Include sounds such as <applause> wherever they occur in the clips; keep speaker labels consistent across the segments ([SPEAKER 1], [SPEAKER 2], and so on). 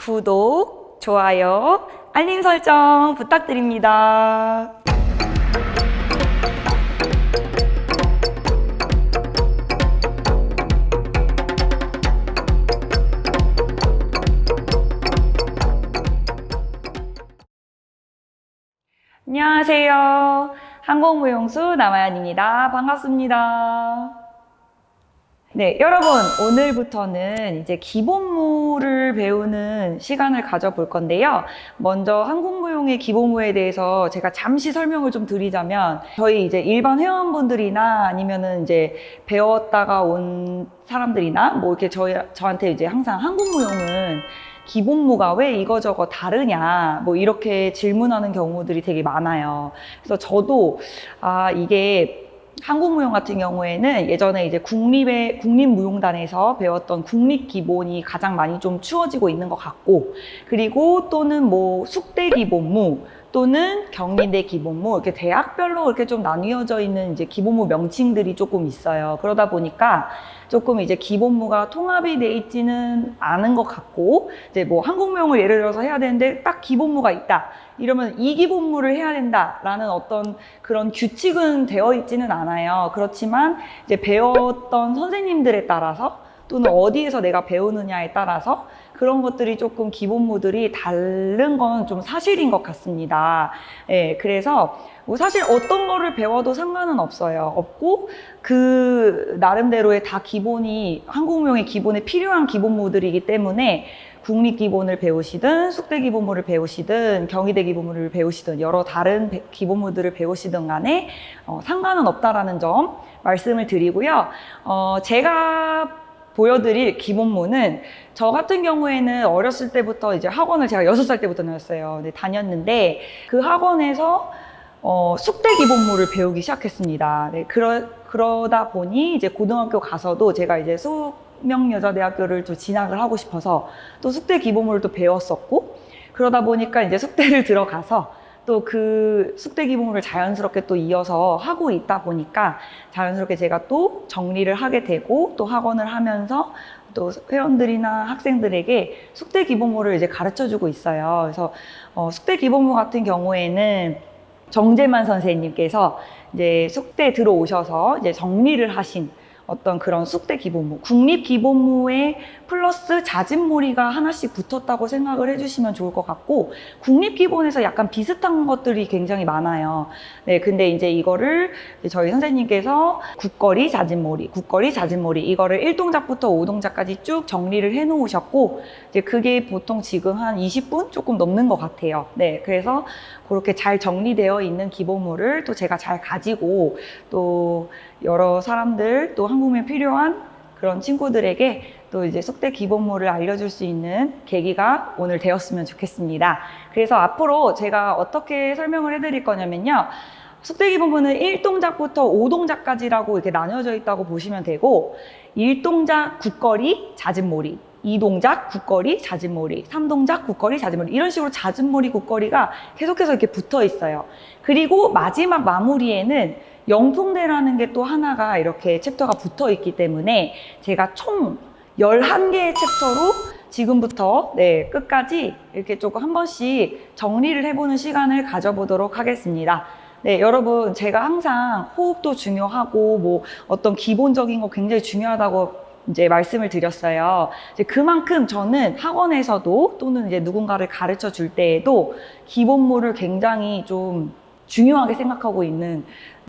[SPEAKER 1] 구독, 좋아요, 알림 설정 부탁드립니다. 안녕하세요. 항공무용수 남아연입니다. 반갑습니다. 네, 여러분, 오늘부터는 이제 기본무 를 배우는 시간을 가져볼 건데요. 먼저 항공무용의 기본무에 대해서 제가 잠시 설명을 좀 드리자면, 저희 이제 일반 회원분들이나 아니면은 이제 배웠다가 온 사람들이나 뭐 이렇게 저희, 저한테 이제 항상 항공무용은 기본무가 왜 이거저거 다르냐, 뭐 이렇게 질문하는 경우들이 되게 많아요. 그래서 저도, 아, 이게 한국무용 같은 경우에는 예전에 이제 국립의 국립무용단에서 배웠던 국립 기본이 가장 많이 좀 추워지고 있는 것 같고 그리고 또는 뭐 숙대 기본무 또는 경희대 기본무 이렇게 대학별로 이렇게 좀 나뉘어져 있는 이제 기본무 명칭들이 조금 있어요. 그러다 보니까 조금 이제 기본무가 통합이 돼 있지는 않은 것 같고 이제 뭐 한국무용을 예를 들어서 해야 되는데 딱 기본무가 있다. 이러면 이 기본무를 해야 된다라는 어떤 그런 규칙은 되어 있지는 않아요. 그렇지만 이제 배웠던 선생님들에 따라서 또는 어디에서 내가 배우느냐에 따라서 그런 것들이 조금 기본무들이 다른 건 좀 사실인 것 같습니다. 예, 그래서 뭐 사실 어떤 거를 배워도 상관은 없어요. 없고 그 나름대로의 다 기본이 한국무용의 기본에 필요한 기본무들이기 때문에 국립 기본을 배우시든 숙대 기본무를 배우시든 경희대 기본무를 배우시든 여러 다른 배- 기본무들을 배우시든 간에 어, 상관은 없다라는 점 말씀을 드리고요. 어, 제가 보여드릴 기본무는 저 같은 경우에는 어렸을 때부터 이제 학원을 제가 여섯 살 때부터 다녔어요. 네, 다녔는데 그 학원에서 어, 숙대 기본무를 배우기 시작했습니다. 네, 그러, 그러다 보니 이제 고등학교 가서도 제가 이제 숙명여자대학교를 또 진학을 하고 싶어서 또 숙대 기본무를 또 배웠었고 그러다 보니까 이제 숙대를 들어가서 또 그 숙대 기본무를 자연스럽게 또 이어서 하고 있다 보니까 자연스럽게 제가 또 정리를 하게 되고 또 학원을 하면서 또 회원들이나 학생들에게 숙대 기본무를 이제 가르쳐 주고 있어요. 그래서 어, 숙대 기본무 같은 경우에는 정재만 선생님께서 이제 숙대 들어오셔서 이제 정리를 하신 어떤 그런 숙대 기본무, 국립 기본무에 플러스 자진몰이가 하나씩 붙었다고 생각을 해주시면 좋을 것 같고, 국립 기본에서 약간 비슷한 것들이 굉장히 많아요. 네, 근데 이제 이거를 저희 선생님께서 국거리, 자진몰이, 국거리, 자진몰이, 이거를 1동작부터 5동작까지 쭉 정리를 해 놓으셨고, 이제 그게 보통 지금 한 20분 조금 넘는 것 같아요. 네, 그래서 그렇게 잘 정리되어 있는 기본물을 또 제가 잘 가지고 또 여러 사람들 또 한국에 필요한 그런 친구들에게 또 이제 속대 기본물을 알려줄 수 있는 계기가 오늘 되었으면 좋겠습니다. 그래서 앞으로 제가 어떻게 설명을 해드릴 거냐면요. 숙대 기본문은 1동작부터 5동작까지라고 이렇게 나뉘어져 있다고 보시면 되고 1동작 국거리, 잦은 몰이 2동작 국거리, 잦은몰이 3동작 국거리, 잦은몰이 이런 식으로 잦은몰이, 국거리가 계속해서 이렇게 붙어 있어요. 그리고 마지막 마무리에는 영풍대라는 게 또 하나가 이렇게 챕터가 붙어 있기 때문에 제가 총 11개의 챕터로 지금부터 네, 끝까지 이렇게 조금 한 번씩 정리를 해보는 시간을 가져보도록 하겠습니다. 네, 여러분, 제가 항상 호흡도 중요하고, 뭐, 어떤 기본적인 거 굉장히 중요하다고 이제 말씀을 드렸어요. 이제 그만큼 저는 학원에서도 또는 이제 누군가를 가르쳐 줄 때에도 기본물을 굉장히 좀 중요하게 생각하고 있는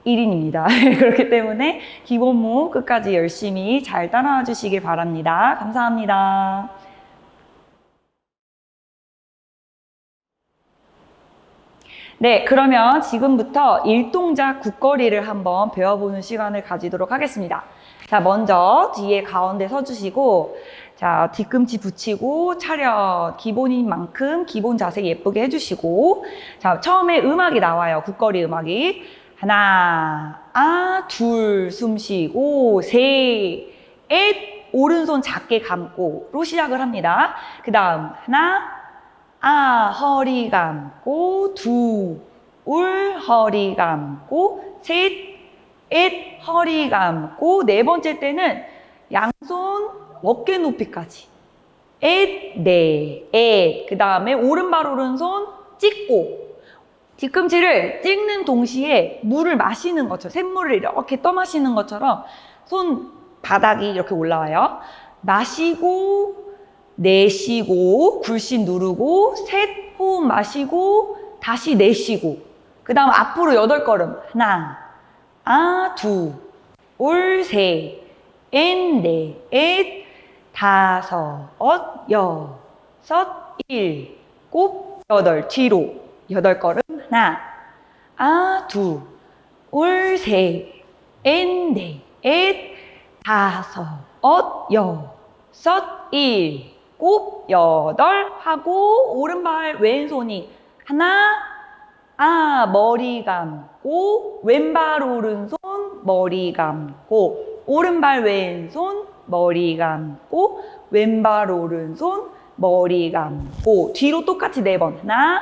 [SPEAKER 1] 1인입니다. <laughs> 그렇기 때문에 기본무 끝까지 열심히 잘 따라와 주시길 바랍니다. 감사합니다. 네, 그러면 지금부터 일동작 국거리를 한번 배워보는 시간을 가지도록 하겠습니다. 자, 먼저 뒤에 가운데 서주시고, 자, 뒤꿈치 붙이고, 차렷, 기본인 만큼 기본 자세 예쁘게 해주시고, 자, 처음에 음악이 나와요. 국거리 음악이. 하나, 아, 둘, 숨 쉬고, 셋, 넷, 오른손 작게 감고로 시작을 합니다. 그 다음, 하나, 아, 허리 감고, 둘, 허리 감고, 셋, 넷, 허리 감고, 네 번째 때는 양손 어깨 높이까지. 앳, 네, 앳. 그 다음에 오른발 오른손 찍고 뒤꿈치를 찍는 동시에 물을 마시는 것처럼 샘물을 이렇게 떠 마시는 것처럼 손 바닥이 이렇게 올라와요. 마시고 내쉬고 굴신 누르고 셋 호흡 마시고 다시 내쉬고 그 다음 앞으로 여덟 걸음 하나 아 두올셋엔넷 다섯 여섯 일 곱 여덟. 뒤로. 여덟 걸음. 하나. 아 두올셋엔넷 다섯 여섯 일 곱 여덟 하고 오른발 왼손이 하나 아 머리 감고 왼발 오른손 머리 감고 오른발 왼손 머리 감고 왼발 오른손 머리 감고 뒤로 똑같이 네 번. 하나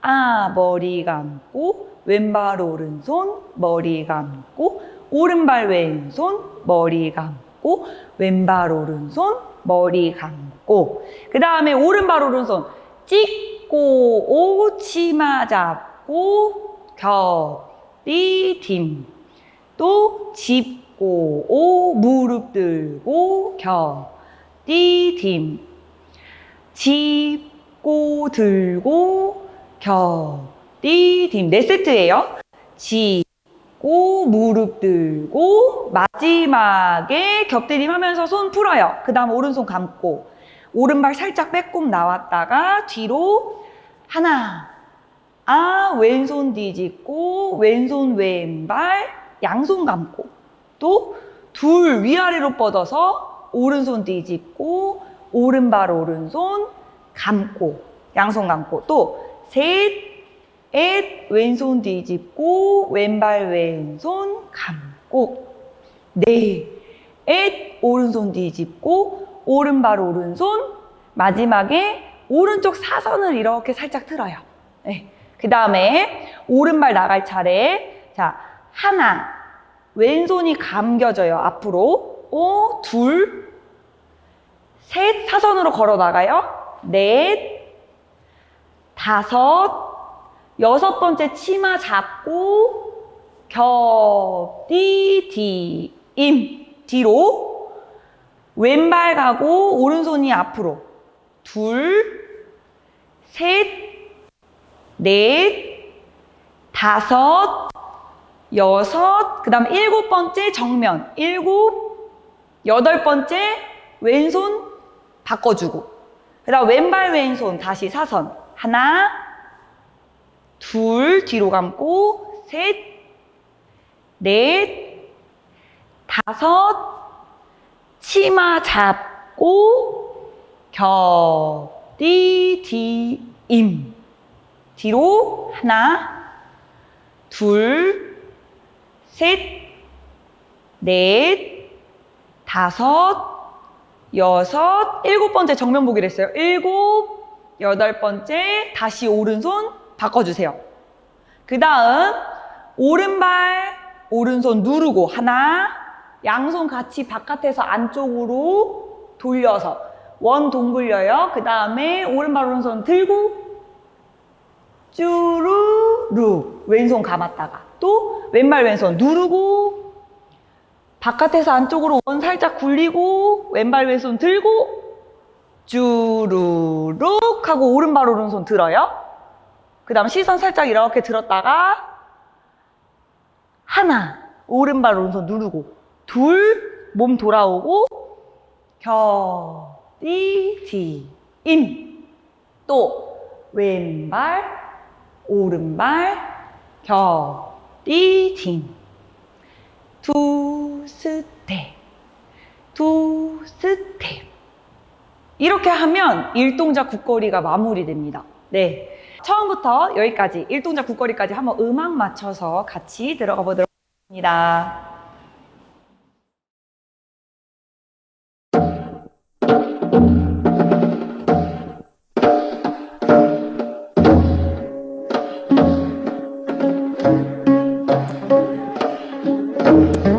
[SPEAKER 1] 아 머리 감고 왼발 오른손 머리 감고 오른발 왼손 머리 감고 왼발 오른손 머리 감고. 그 다음에 오른발 오른손 찍고 오 치마 잡고 겹이 딤 또 짚고 오 무릎 들고 겹이 딤. 짚고 들고 겹이 딤 네 세트예요. 짚고 무릎 들고 마지막에 겹들임 하면서 손 풀어요. 그 다음 오른손 감고. 오른발 살짝 빼꼼 나왔다가 뒤로 하나 아 왼손 뒤집고 왼손 왼발 양손 감고 또 둘 위아래로 뻗어서 오른손 뒤집고 오른발 오른손 감고 양손 감고 또셋엣 왼손 뒤집고 왼발 왼손 감고 넷엣 오른손 뒤집고 오른발 오른손 마지막에 오른쪽 사선을 이렇게 살짝 틀어요. 네. 그 다음에 오른발 나갈 차례. 자, 하나. 왼손이 감겨져요. 앞으로. 오, 둘. 셋. 사선으로 걸어 나가요. 넷. 다섯. 여섯 번째 치마 잡고 겹, 디, 디, 임. 뒤로. 왼발 가고 오른손이 앞으로. 둘. 셋. 넷, 다섯, 여섯, 그 다음 일곱 번째 정면, 일곱, 여덟 번째 왼손 바꿔주고, 그 다음 왼발 왼손 다시 사선, 하나, 둘, 뒤로 감고, 셋, 넷, 다섯, 치마 잡고, 겨, 디, 디, 임. 뒤로 하나, 둘, 셋, 넷, 다섯, 여섯, 일곱 번째 정면 보기로 했어요. 일곱, 여덟 번째 다시 오른손 바꿔주세요. 그 다음 오른발, 오른손 누르고 하나, 양손 같이 바깥에서 안쪽으로 돌려서 원 동굴려요. 그 다음에 오른발, 오른손 들고 쭈루룩 왼손 감았다가 또 왼발 왼손 누르고 바깥에서 안쪽으로 원 살짝 굴리고 왼발 왼손 들고 쭈루룩 하고 오른발 오른손 들어요. 그 다음 시선 살짝 이렇게 들었다가 하나 오른발 오른손 누르고 둘 몸 돌아오고 겹디디임또 왼발 오른발 겹디딤 두 스텝 두 스텝 이렇게 하면 일동작 국거리가 마무리됩니다. 네. 처음부터 여기까지 일동작 국거리까지 한번 음악 맞춰서 같이 들어가 보도록 하겠습니다. Música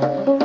[SPEAKER 1] Thank you.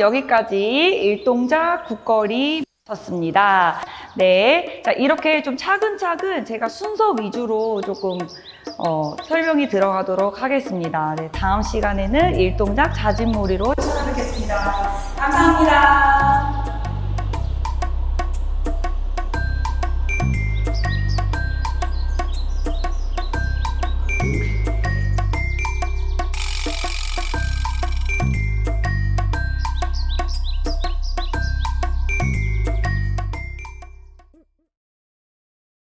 [SPEAKER 1] 여기까지 일동작 국거리 쳤습니다. 네, 자 이렇게 좀 차근차근 제가 순서 위주로 조금 어, 설명이 들어가도록 하겠습니다. 네, 다음 시간에는 일동작 자진몰이로 찾아뵙겠습니다. 감사합니다.